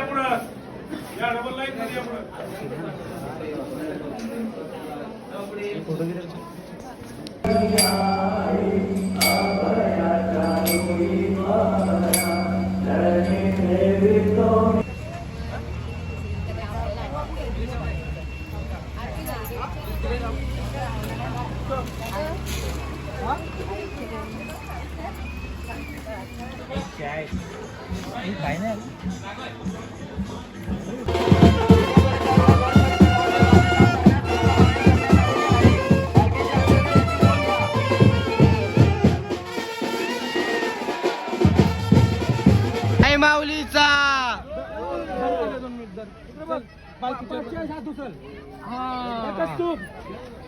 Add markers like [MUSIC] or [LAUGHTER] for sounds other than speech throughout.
या पुढं या डबल लाईन मध्ये या पुढं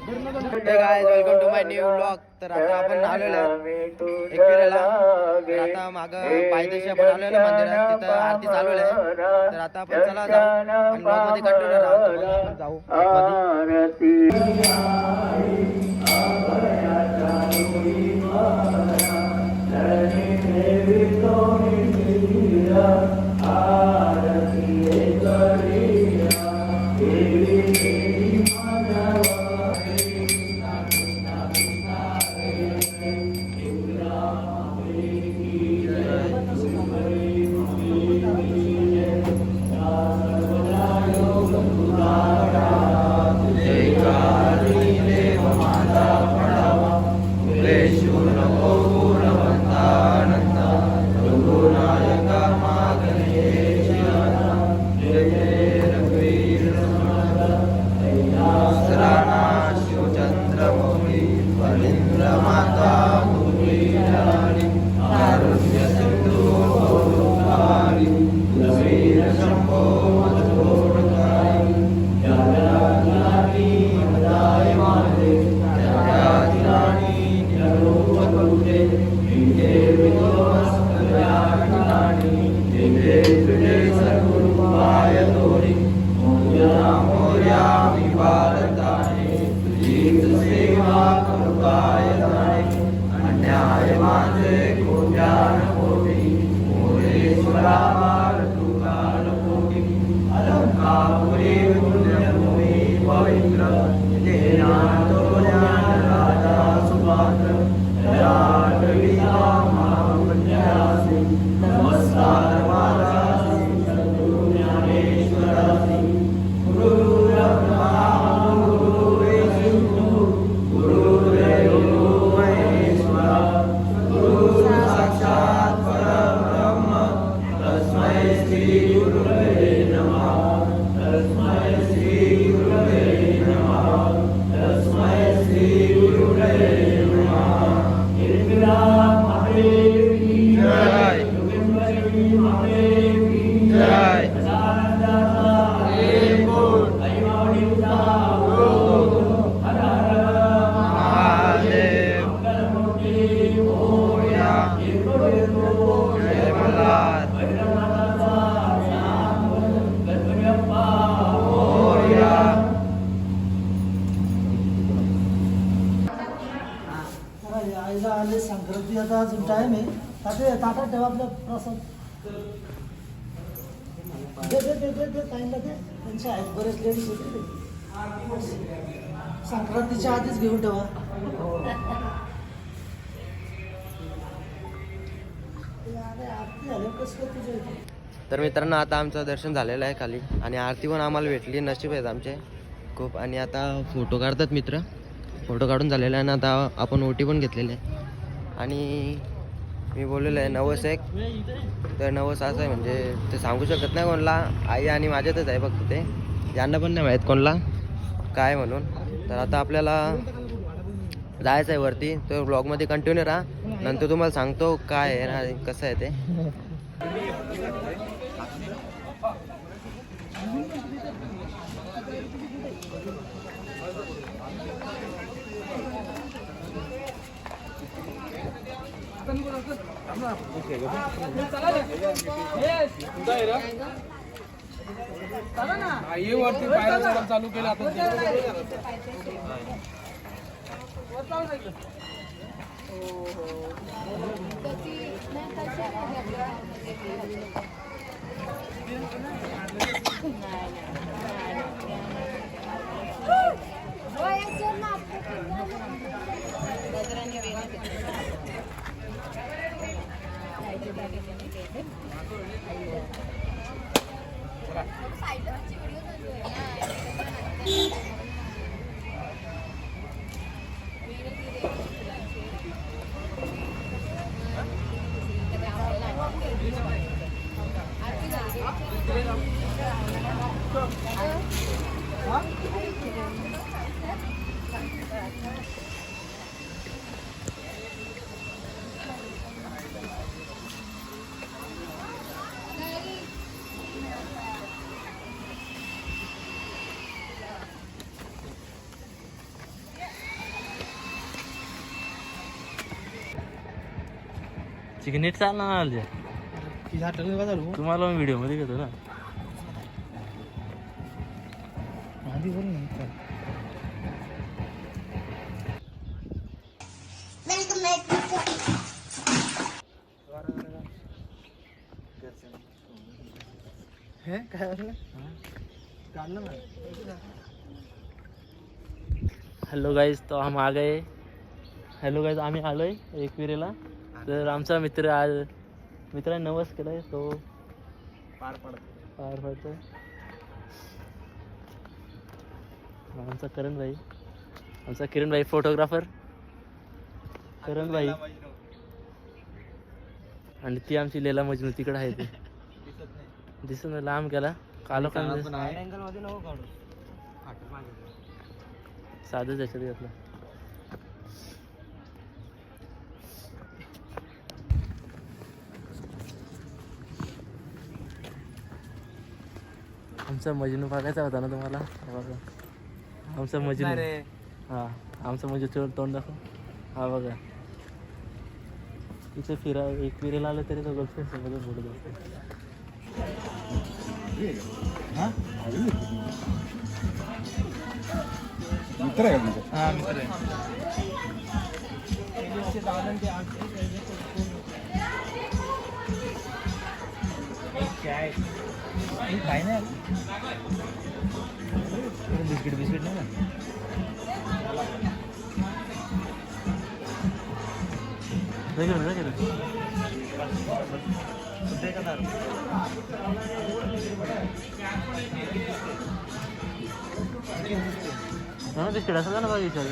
welcome to my new blog तर आता आपण आलेलो आहे एकविरेला तर आता माग पायदेशी आपण आलेलो आहे मंदिरात तिथं आरती चालू आहे तर आता आपण चला जाऊ ब्लॉगमध्ये कंटिन्यू राहू तर मग आपण जाऊ मध्ये. जय त्यांचे आहेत. बरेच लेडीज होते ते. संक्रांतीच्या आधीच घेऊन ठेवा. तर मित्रांनो आता आमचं दर्शन झालेलं आहे खाली आणि आरती पण आम्हाला भेटली. नशीब आहेत आमचे खूप. आणि आता फोटो काढतात मित्र. फोटो काढून झालेला आहे आणि आता आपण ओटी पण घेतलेले आहे. आणि मी बोललेलं आहे नवस एक. तर नवस असं आहे म्हणजे ते सांगू शकत नाही कोणला. आई आणि माझ्यातच आहे फक्त ते. यांना पण नाही माहीत कोणला. काय म्हणून. तर आता आपल्याला जायचं आहे वरती. तर ब्लॉगमध्ये कंटिन्यू राहा. नंतर तुम्हाला सांगतो काय आहे ना कसं आहे ते. ये वरती पायऱ्या चढायला चालू केलं आता चिकन नीट चालणार ना आलजा तुम्हाला व्हिडिओमध्ये घेतो ना. हॅलो गाईज तो हम आ गए. हॅलो गाईज आम्ही आलोय एकविरेला. तर आमचा मित्र आज मित्राने नवस केलाय तो पार पडतो पार पडतोय. आमचा करण भाई आमचा किरण भाई फोटोग्राफर करण भाई आणि ती आमची लेला मजनू तिकडे आहे ती. दिसत नाही. लांब गेला. कालो का साधं त्याच्यात घेतलं. आमचा मजनू बघायचा होता ना तुम्हाला? हा बघा. आमचा मजनू. हा आमचा मजनू तोंड दाखव. हा बघा. तिथे फिरा एक फिरायला आलं तरी तो गर्लफ्रेंड सोबतच बोलत असतो मित्र आहे. म्हणजे बिस्किट बिस्किट नाही ना बिस्किट असं ना बघा विचार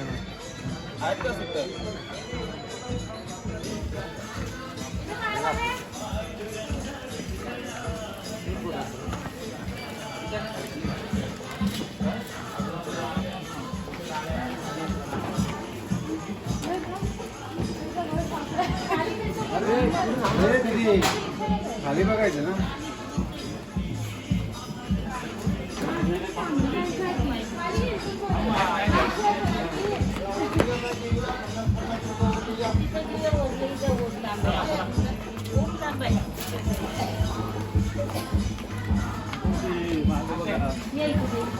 얘들이 달리 박아야 되나? Yeah, you could do.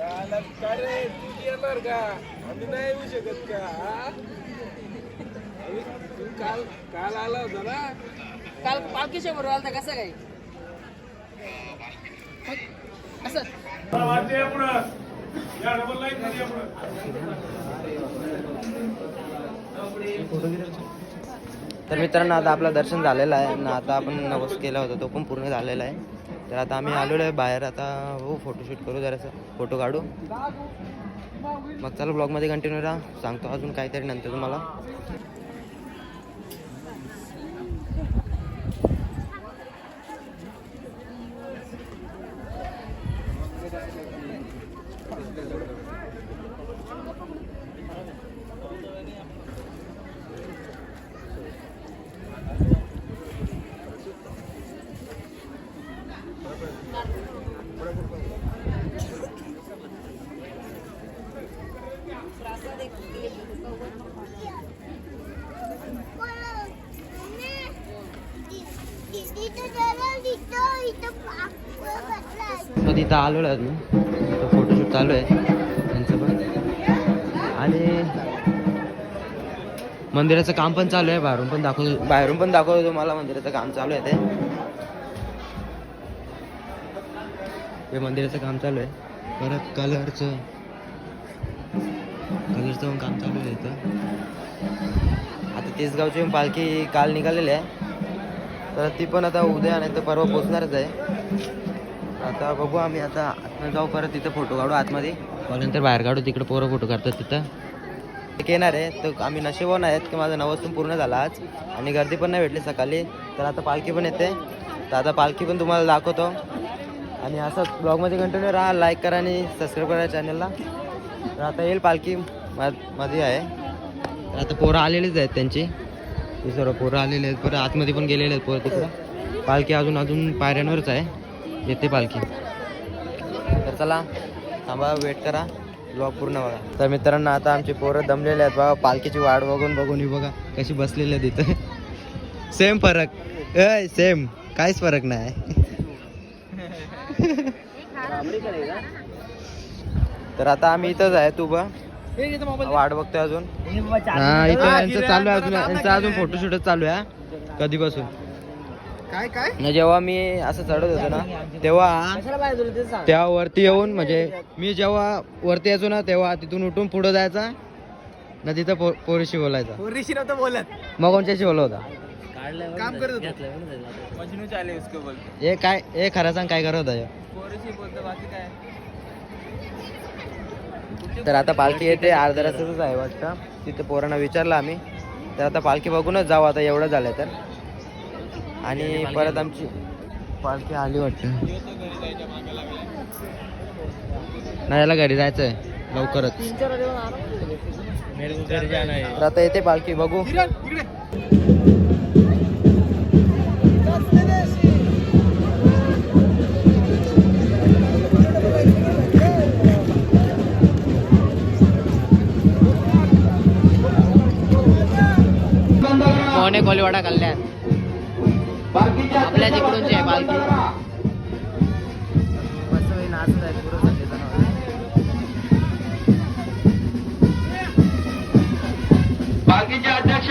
ना अरे तू येणार का आम्ही नाही येऊ शकत का हा? तू काल काल आला होता ना काल पालखीच्या बरोबर आलता कसं काय? असं. तर मित्रांनो आता आपलं दर्शन झालेलं आहे. आणि आता आपण नवस केला होता तो पण पूर्ण झालेला आहे. तर आता आम्ही आलेलो आहे बाहेर. आता हो फोटोशूट करू जरासं. फोटो काढू. मग चला ब्लॉगमध्ये कंटिन्यू राहा. सांगतो अजून काहीतरी नंतर तुम्हाला. मग तिथं आलो आहे मी फोटोशूट चालू आहे. त्यांचं पण. आणि मंदिराचं काम पण चालू आहे बाहेरून पण दाखव बाहेरून पण दाखवतो तुम्हाला मंदिराचं काम चालू आहे ते. मंदिराचं काम चालू आहे. परत कलरचं कलरचं पण काम चालू आहे इथं. आता तेच गावची पालखी काल निघालेली आहे. तर ती पण आता उद्या नाही तर परवा पोचणारच आहे. आता बघू आम्ही आता आतमध्ये जाऊ परत तिथं फोटो काढू आतमध्ये. नंतर बाहेर काढू तिकडे पोरं फोटो काढतात तिथं. एक येणार आहे. तर आम्ही नशिबवान आहेत की माझा नवस पण पूर्ण झाला आज. आणि गर्दी पण नाही भेटली सकाळी. तर आता पालखी पण येते. तर आता पालखी पण तुम्हाला दाखवतो. आणि असं ब्लॉगमध्ये कंटिन्यू राहा लाईक करा आणि सबस्क्राईब करा चॅनलला तर आता येईल पालखी मा- मध्ये आहे. तर आता पोरं आलेलीच आहेत त्यांची. ही सर्व पोरं आलेले आहेत. परत आतमध्ये पण गेलेले आहेत पोरं तिकडं. पालखी अजून अजून पायऱ्यांवरच आहे. येते पालखी. तर चला थांबा वेट करा. ब्लॉग पूर्ण बघा. तर मित्रांनो आता आमचे पोरं दमलेले आहेत बघा. पालखीची वाट बघून बघून ही बघा कशी बसलेली आहेत इथं. सेम फरक. अय सेम काहीच फरक नाही. [LAUGHS] तर आता आम्ही इथंच आहे तू बा वाट बघतोय अजून. हा इथं यांचं चालू आहे अजून. यांचं अजून फोटोशूटच चालू आहे कधीपासून? काय काय? जेव्हा मी असं चढत होतो ना तेव्हा तेव्हा वरती येऊन म्हणजे मी जेव्हा वरती यायचो ना तेव्हा तिथून उठून पुढे जायचा ना तिथं पो पोरीशी बोलायचा. ऋषी नव्हतं बोलत. मग कोणच्याशी बोलत होता. काम करत होतो. हे काय हे खरं सांग काय करत होता? पोरीशी बोलतो बाकी काय? तर आता पालखी येते अर्ध्या आहे वाटतं. तिथे पोरांना विचारलं आम्ही. तर आता पालखी बघूनच जाऊ आता एवढं झालं तर. आणि परत आमची पालखी आली वाटतं. नाही याला घरी जायचं आहे लवकरच. तर आता येते पालखी बघू. मोहने कोलीवाडा कल्याण आपल्या तिकडूनची आहे पालखी मस्त नाचत आहे पुरं संगीत पालखीचे अध्यक्ष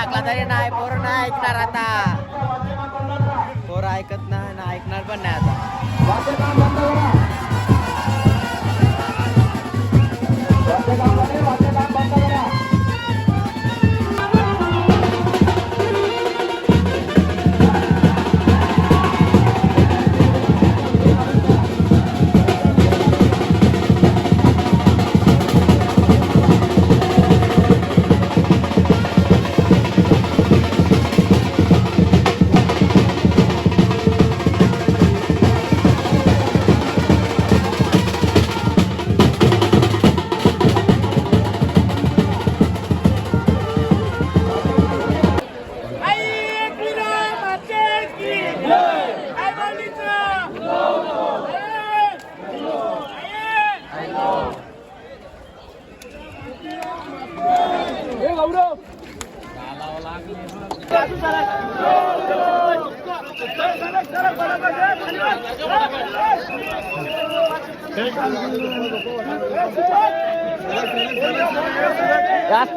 टाकला तरी नाही पोर नाही ऐकणार आता. पोर ऐकत नाही ना ऐकणार पण नाही आता.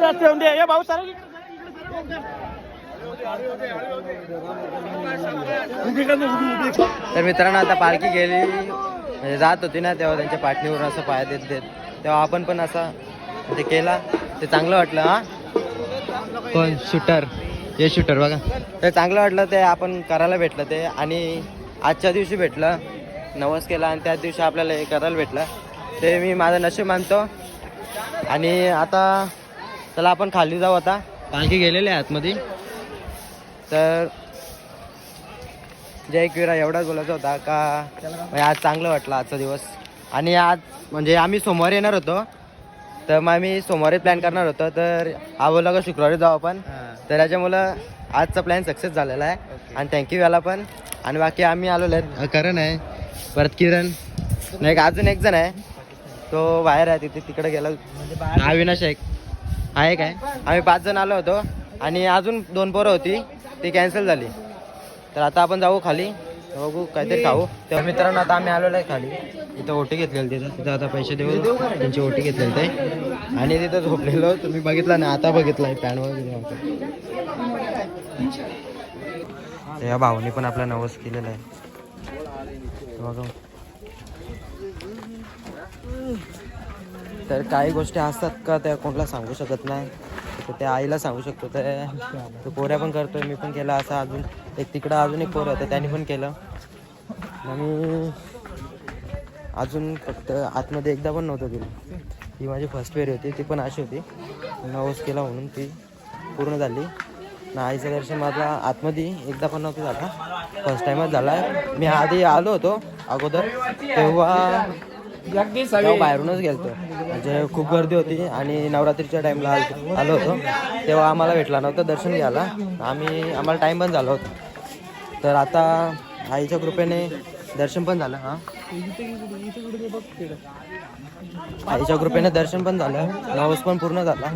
जास्त जास्त येऊन दे. ए भाऊ सर तर मित्रांनो आता पालखी गेली. म्हणजे जात होती ना तेव्हा त्यांच्या पाठणीवर असं पाय देत देत. तेव्हा आपण पण असा ते केला. ते चांगलं वाटलं हा? कोण? शूटर. हे शूटर बघा. ते चांगलं वाटलं ते आपण करायला भेटलं ते. आणि आजच्या दिवशी भेटलं. नवस केला आणि त्याच दिवशी आपल्याला हे करायला भेटलं. ते मी माझं नशीब मानतो. आणि आता चला आपण खाली जाऊ आता. पालखी गेलेली आहे आतमध्ये. तर जय एकविरा एवढाच बोलायचा होता का? म्हणजे आज चांगलं वाटलं आजचा दिवस. आणि आज म्हणजे आम्ही सोमवारी येणार होतो. तर मग आम्ही सोमवारी प्लॅन करणार होतो. तर हा बोलला का शुक्रवारी जाऊ आपण. तर याच्यामुळं आजचा प्लॅन सक्सेस झालेला आहे. आणि थँक्यू याला पण. आणि बाकी आम्ही आलेलो आहेत. करण आहे. परत किरण. नाही अजून एक जण आहे. तो बाहेर आहे तिथे तिकडे गेला. अविनाश एक. आहे काय? आम्ही पाच जण आलो होतो आणि अजून दोन पोरं होती ती कॅन्सल झाली. तर आता आपण जाऊ खाली. बघू काहीतरी खाऊ. तर मित्रांनो आता आम्ही आलेलो आहे खाली. इथं ओटी घेतलेली तिथं. तिथं आता पैसे देऊ त्यांची ओटी घेतलेली ते. आणि तिथं झोपलेलो. तुम्ही बघितला ना आता बघितलं आहे पॅन वगैरे या भाऊनी पण आपला नवस केलेला आहे. बघा. तर काही गोष्टी असतात का त्या कोणाला सांगू शकत नाही. तर त्या आईला सांगू शकतो. तर तो पोऱ्या पण करतोय मी पण केलं असं अजून. एक तिकडं अजून एक पोरं होतं त्याने पण केलं. आणि अजून फक्त आतमध्ये एकदा पण नव्हतं केलं ती माझी फर्स्ट वेअर होती ती पण अशी होती. नवस केला म्हणून ती पूर्ण झाली. ना आईचं दर्शन माझा आतमध्ये एकदा पण नव्हतं झाला. फर्स्ट टाइमच झाला. मी आधी आलो होतो अगोदर. तेव्हा तेव्हा बाहेरूनच गेलतो. म्हणजे खूप गर्दी होती आणि नवरात्रीच्या टाईमला आलो होतो. तेव्हा आम्हाला भेटला नव्हतं दर्शन घ्यायला. आम्ही आम्हाला टाईम पण झाला होता. तर आता आईच्या कृपेने दर्शन पण झालं हां. आईच्या कृपेने दर्शन पण झालं. नवस पण पूर्ण झाला.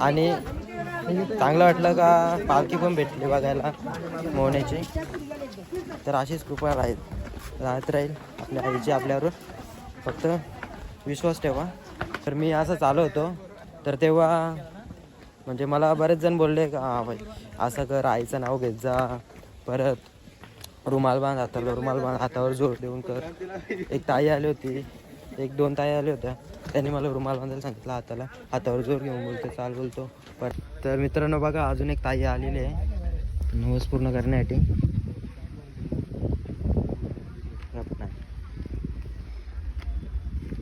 आणि चांगलं वाटलं का पालखी पण भेटली बघायला मोहण्याची तर अशीच कृपा राहील राहत राहील. आपल्या आईची आपल्यावर फक्त विश्वास ठेवा. तर मी असं आलो होतो. तर तेव्हा म्हणजे मला बरेच जण बोलले का हा भाई असं कर आईचं नाव घेत जा. परत रुमाल बांध हाताला रुमाल बांध हातावर जोर देऊन कर. एक ताई आली होती. एक दोन ताई आल्या होत्या. त्यांनी मला रुमाल बांधायला सांगितलं हाताला. हातावर जोर घेऊन बोलतो चाल बोलतो. पण तर मित्रांनो बघा अजून एक ताई आलेली आहे. नवस पूर्ण करण्यासाठी.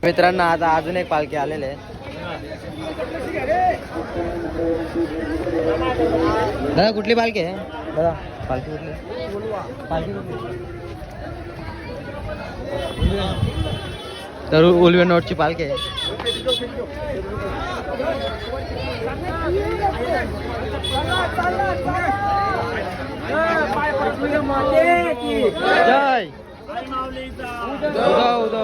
मित्रांनो आता अजून एक पालखी आलेले आहे. दादा कुठली पालखी आहे? दादा पालखी कुठली पालखी कुठली तर उलवे नोटची पालखी आहे. जय. उदो उदो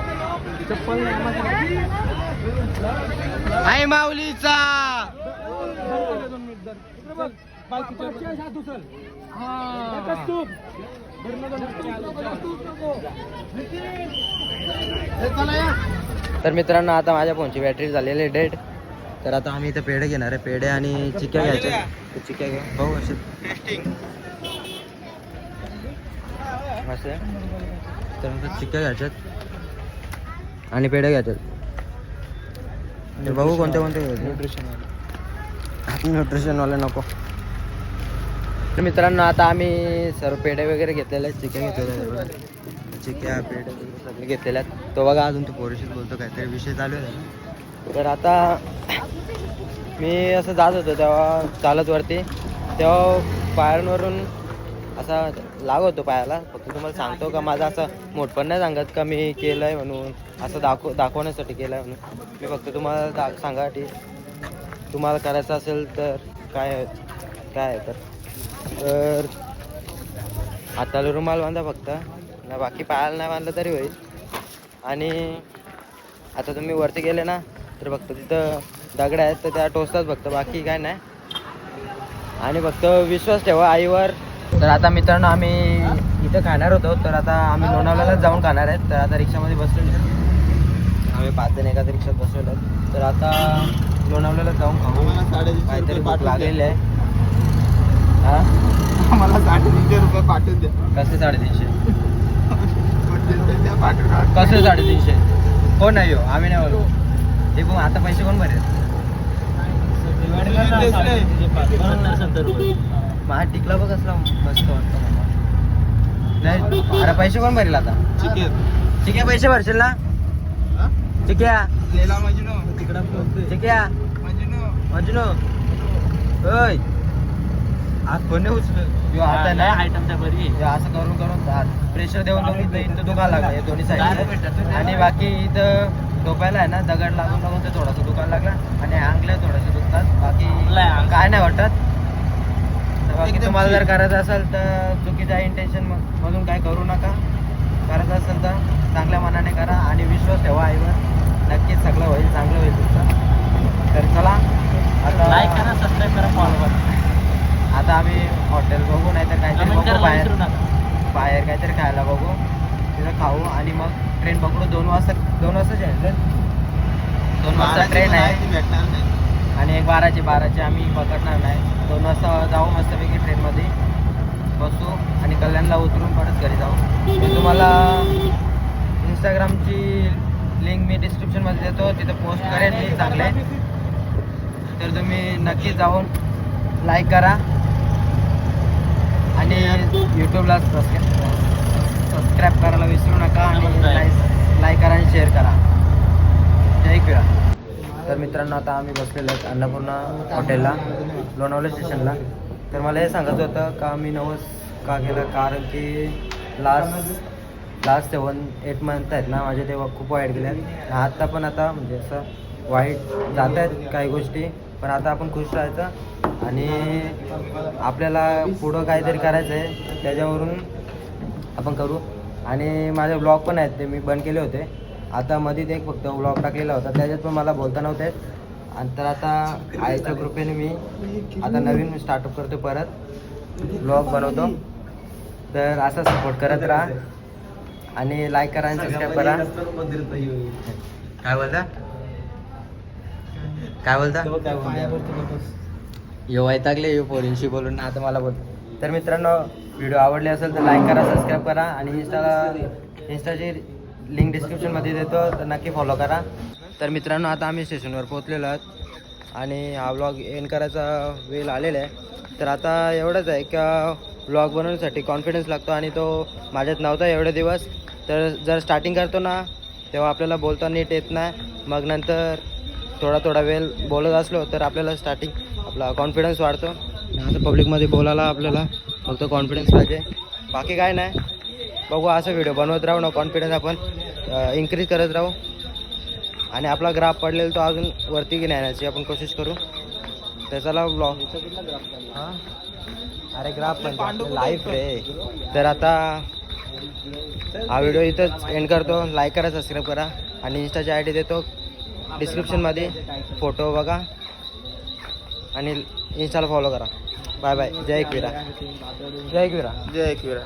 आहे आई माऊलीचा. तर मित्रांनो आता माझ्या फोनची बॅटरी झालेली आहे डेट तर आता आम्ही इथे पेढे घेणार आहे. पेढे आणि चिक्या घ्यायचे चिक्या घ्या. भाऊ असे मस्त तर चिक्या घ्यायच्यात आणि पेढे घ्यायच्यात तर भाऊ कोणते कोणते घ्यायचे न्यूट्रिशन न्यूट्रिशनवाले नको. तर मित्रांनो आता आम्ही सर्व पेढे वगैरे घेतलेले आहेत. आहेत. बघा. चिक्क्या पेढे वगैरे सगळे घेतलेले आहेत. तो बघा अजून तो पोरीशीच बोलतो काहीतरी विषय चालू आहे. तर आता मी असं जात होतो तेव्हा चालत वरती. तेव्हा पायांवरून असा लाग होतो पायाला. फक्त तुम्हाला सांगतो का माझं असं मोठपण नाही सांगत का मी केलं आहे म्हणून. असं दाखव दाखवण्यासाठी केलं आहे म्हणून. मी फक्त तुम्हाला दा सांगासाठी तुम्हाला करायचं असेल तर काय काय आहे तर? तर हाताला रुमाल बांधा फक्त. ना बाकी पायाला नाही बांधलं तरी होईल. आणि आता तुम्ही वरती गेले ना तर फक्त तिथं दगड आहेत तर त्या टोचतात फक्त. बाकी काय नाही. आणि फक्त विश्वास ठेवा आईवर तर आता मित्रांनो आम्ही इथं खाणार होतो. तर आता आम्ही लोणावळ्यालाच जाऊन खाणार आहेत. तर आता रिक्षामध्ये बसलेलो आम्ही पाच जण एका रिक्षात आहेत. तर आता लोणावळ्याला जाऊन खाऊ. काहीतरी भूक लागलेली आहे. हा? मला साडेतीनशे रुपये पाठवून द्या. कसे साडेतीनशे कसे साडेतीनशे कोण नाही हो आम्ही नाही बोलू ते पण आता पैसे कोण भरेल? माझा टिकला बघ असला मस्त वाटतं मला नाही अरे पैसे कोण भरेल आता? ठीक आहे पैसे भरशील ना? ठीक आहे मजनू. तिकडं ठीक आहे मजनू. मजनू. ओय. आज नाही उचल आता नाही आयटमच्या बरी हे असं करून करून प्रेशर देऊन देऊन इथं दुखायला लागलं हे दोन्ही साईड आणि बाकी इथं टोपायला आहे ना दगड लागून लागून ते थोडंसं दुखायला लागलं. आणि अंगले थोडेसे दुखतात. बाकी. काय नाही वाटत. बाकी तुम्हाला जर करायचं असेल तर चुकीच्या इंटेन्शन मधून काय करू नका. करायचं असेल तर चांगल्या मनाने करा आणि विश्वास ठेवा आईवर. नक्कीच सगळं होईल चांगलं होईल तुमचं. तर चला लाईक आता करा सबस्क्राईब करा फॉलो करा. आता आम्ही हॉटेल बघू नाही तर काहीतरी बघू बाहेर बाहेर काहीतरी खायला बघू तिथं खाऊ आणि मग ट्रेन पकडू. दोन वाजता दोन वाजता जायचं दोन वाजता ट्रेन आहे. आणि एक बाराची बाराची आम्ही पकडणार नाही. दोन वाजता जाऊ मस्तपैकी ट्रेनमध्ये बसू आणि कल्याणला उतरून परत घरी जाऊ. मी तुम्हाला इंस्टाग्रामची लिंक मी डिस्क्रिप्शनमध्ये देतो. तिथं पोस्ट करेन मी चांगले. तर तुम्ही नक्की जाऊन लाईक करा. आणि यूट्यूबला सबस्क्राईब सबस्क्राईब करायला विसरू नका आणि लाईक करा आणि शेअर करा. जय क्रीडा तर मित्रांनो आता आम्ही बसलेलो आहेत अन्नपूर्णा हॉटेलला लोणावळे स्टेशनला. तर मला हे सांगायचं होतं का मी नवस का केलं? कारण की last last seven eight month आहेत ना माझे तेव्हा खूप वाईट गेले आहेत. आत्ता पण आता म्हणजे असं वाईट जात आहेत काही गोष्टी पण आता आपण खुश राहायचं. आणि आपल्याला पुढं काहीतरी करायचं आहे त्याच्यावरून आपण करू. आणि माझे ब्लॉग पण आहेत ते मी बंद केले होते. आता मध्ये एक फक्त ब्लॉग टाकलेला होता. त्याच्यात पण मला बोलता नव्हते. आणि तर आता आईच्या कृपेने मी आता नवीन स्टार्टअप करतो परत. ब्लॉग बनवतो. तर असा सपोर्ट करत राहा. आणि लाईक करा आणि सबस्क्राईब करा. काय बोलता? काय बोलता? यो वैतागले यो पोरींशी बोलून ना आता मला बोल. तर मित्रांनो व्हिडिओ आवडले असेल तर लाईक करा सबस्क्राईब करा. आणि इंस्टाला इंस्टाची लिंक डिस्क्रिप्शनमध्ये देतो तर नक्की फॉलो करा. तर मित्रांनो आता आम्ही स्टेशनवर पोहोचलेलो आहोत आणि हा ब्लॉग एन करायचा वेळ आलेला आहे. तर आता एवढंच आहे का ब्लॉग बनवण्यासाठी कॉन्फिडन्स लागतो आणि तो माझ्यात नव्हता एवढे दिवस. तर जर स्टार्टिंग करतो ना तेव्हा आपल्याला बोलता नीट येत नाही. मग नंतर थोडा थोडा वेळ बोलत असलो तर आपल्याला स्टार्टिंग आपला कॉन्फिडन्स वाढतो. असं पब्लिकमध्ये बोलायला आपल्याला फक्त कॉन्फिडन्स पाहिजे. बाकी काय नाही. बघू असं व्हिडिओ बनवत राहू ना कॉन्फिडन्स आपण. इन्क्रीज करत राहू. आणि आपला ग्राफ पडलेला तो अजून वरती नेण्याची आपण कोशिश करू. तर चला ब्लॉग हां? अरे ग्राफ पण लाईफ रे. तर आता हा व्हिडिओ इथंच एंड करतो. लाईक करा सबस्क्राईब करा. आणि इंस्टाची आय डी देतो. डिस्क्रिप्शनमध्ये फोटो बघा. आणि इंस्टाला फॉलो करा. बाय बाय जय एकविरा. जय एकविरा. जय एकविरा.